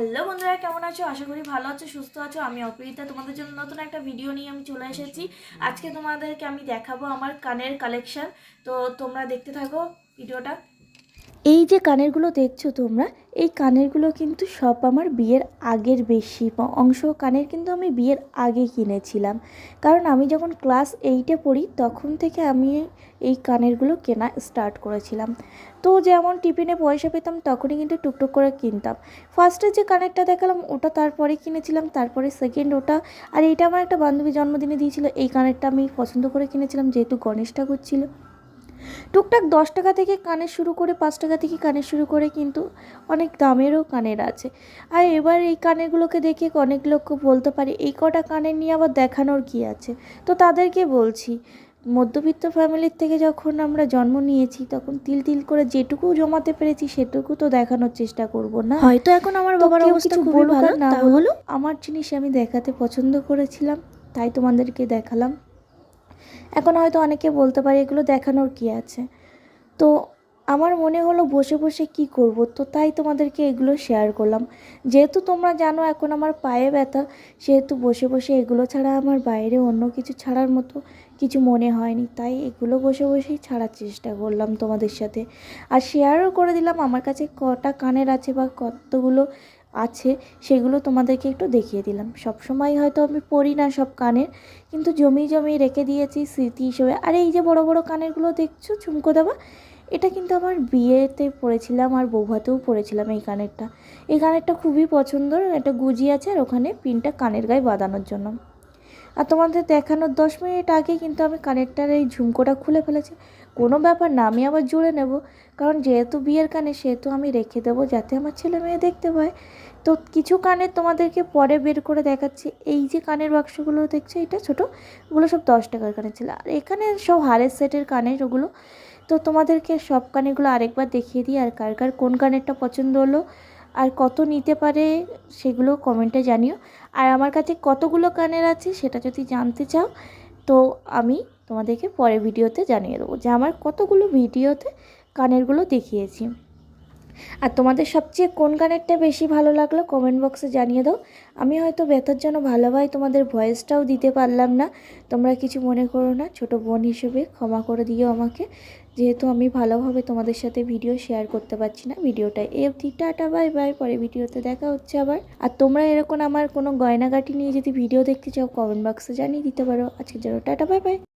Hello বন্ধুরা, কেমন আছো? আশা করি ভালো আছো, সুস্থ আছো। আমি অপরিতা তোমাদের জন্য নতুন একটা ভিডিও নিয়ে আমি চলে এসেছি। আজকে তোমাদেরকে আমি দেখাবো আমার কানের কালেকশন তো তোমরা দেখতে থাকো ভিডিওটা এই যে কানেরগুলো দেখছ তোমরা, এই কানেরগুলো কিন্তু সব আমার বিয়ের আগের বেশি অংশ কানের কিন্তু আমি বিয়ের আগে কিনেছিলাম। কারণ আমি যখন ক্লাস এইটে পড়ি, তখন থেকে আমি এই কানেরগুলো কেনা স্টার্ট করেছিলাম। তো যেমন টিফিনে পয়সা পেতাম, তখনই কিন্তু টুকটুক করে কিনতাম। ফার্স্টে যে কানেরটা দেখালাম, ওটা তারপরে কিনেছিলাম, তারপরে সেকেন্ড ওটা, আর এটা আমার একটা বান্ধবী জন্মদিনে দিয়েছিল, এই কানেরটা আমি পছন্দ করে কিনেছিলাম, যেহেতু গণেশ ঠাকুর ছিল। টুকটাক দশ টাকা থেকে কানের শুরু করে পাঁচ টাকা থেকে কানের শুরু করে কিন্তু অনেক দামেরও কানের আছে। আর এবার এই কানেরগুলোকে দেখে অনেক লোক বলতে পারে এই কটা কানের নিয়ে আবার দেখানোর কী আছে? তো তাদেরকে বলছি মধ্যবিত্ত ফ্যামিলির থেকে যখন আমরা জন্ম নিয়েছি তখন তিল তিল করে যেটুকু জমাতে পেরেছি সেটুকু তো দেখানোর চেষ্টা করব না। হয়তো এখন আমার বাবার অবস্থা খুবই ভালো না হলো আমার জিনিস আমি দেখাতে পছন্দ করেছিলাম তাই তোমাদেরকে দেখালাম। এখন হয়তো অনেকে বলতে পারে এগুলো দেখানোর কি আছে। তো আমার মনে হলো বসে বসে কি করব? তো তাই তোমাদেরকে এগুলো শেয়ার করলাম। যেহেতু তোমরা জানো এখন আমার পায়ে ব্যথা, সেহেতু বসে বসে এগুলো ছাড়া আমার বাইরে অন্য কিছু ছাড়ার মতো কিছু মনে হয়নি। তাই এগুলো বসে বসেই ছাড়ার চেষ্টা করলাম তোমাদের সাথে। আর শেয়ারও করে দিলাম। আমার কাছে কটা কানের আছে বা কতগুলো আছে, সেগুলো তোমাদেরকে একটু দেখিয়ে দিলাম। সব সময় হয়তো আমি পড়ি না সব কানের, কিন্তু জমি জমি রেখে দিয়েছি স্মৃতি হিসেবে। আর এই যে বড় বড় কানেরগুলো দেখছ, চুমকো দেওয়া, এটা কিন্তু আমার বিয়েতে পড়েছিলাম আর বৌভাতেও পড়েছিলাম এই কানেরটা। এই কানেরটা খুবই পছন্দর, একটা গুজি আছে আর ওখানে পিনটা কানের গায়ে বাঁধানোর জন্য। আর তোমাদের দেখানোর দশ মিনিট আগে কিন্তু আমি কানেরটার এই ঝুমকোটা খুলে ফেলেছি। কোনো ব্যাপার না, আমি আবার জুড়ে নেব। কারণ যেহেতু বিয়ের কানে, সেহেতু আমি রেখে দেবো যাতে আমার ছেলে মেয়ে দেখতে পায়। তো কিছু কানের তোমাদেরকে পরে বের করে দেখাচ্ছি। এই যে কানের বাক্সগুলো দেখছ, এটা ছোটো, ওগুলো সব দশ টাকার কানের ছিল। আর এখানে সব হারের সেটের কানের ওগুলো। তো তোমাদেরকে সব কানেরগুলো আরেকবার দেখিয়ে দিই, আর কার কার কোন কানেরটা পছন্দ হলো। আর কত নিতে পারে সেগুলো কমেন্টে জানিও। আর আমার কাছে কতগুলো কানের আছে সেটা যদি জানতে চাও, তো আমি তোমাদেরকে পরে ভিডিওতে জানিয়ে দেবো যে আমার কতগুলো ভিডিওতে কানেরগুলো দেখিয়েছি। আর তোমাদের সবচেয়ে কোন গানেরটা বেশি ভালো লাগল কমেন্ট বক্সে জানিয়ে দাও। আমি হয়তো ব্যথার জন্য ভালোভাবে তোমাদের ভয়েসটাও দিতে পারলাম না। তোমরা কিছু মনে করো না, ছোট বোন হিসেবে ক্ষমা করে দিও আমাকে। যেহেতু আমি ভালোভাবে তোমাদের সাথে ভিডিও শেয়ার করতে পারছি না। ভিডিওটা এ অবধি টাটা বাই বাই পরে ভিডিওতে দেখা হচ্ছে আবার। আর তোমরা এরকম আমার কোনো গয়নাগাটি নিয়ে যদি ভিডিও দেখতে চাও কমেন্ট বক্সে জানিয়ে দিতে পারো। আজকের জন্য টাটা বাই বাই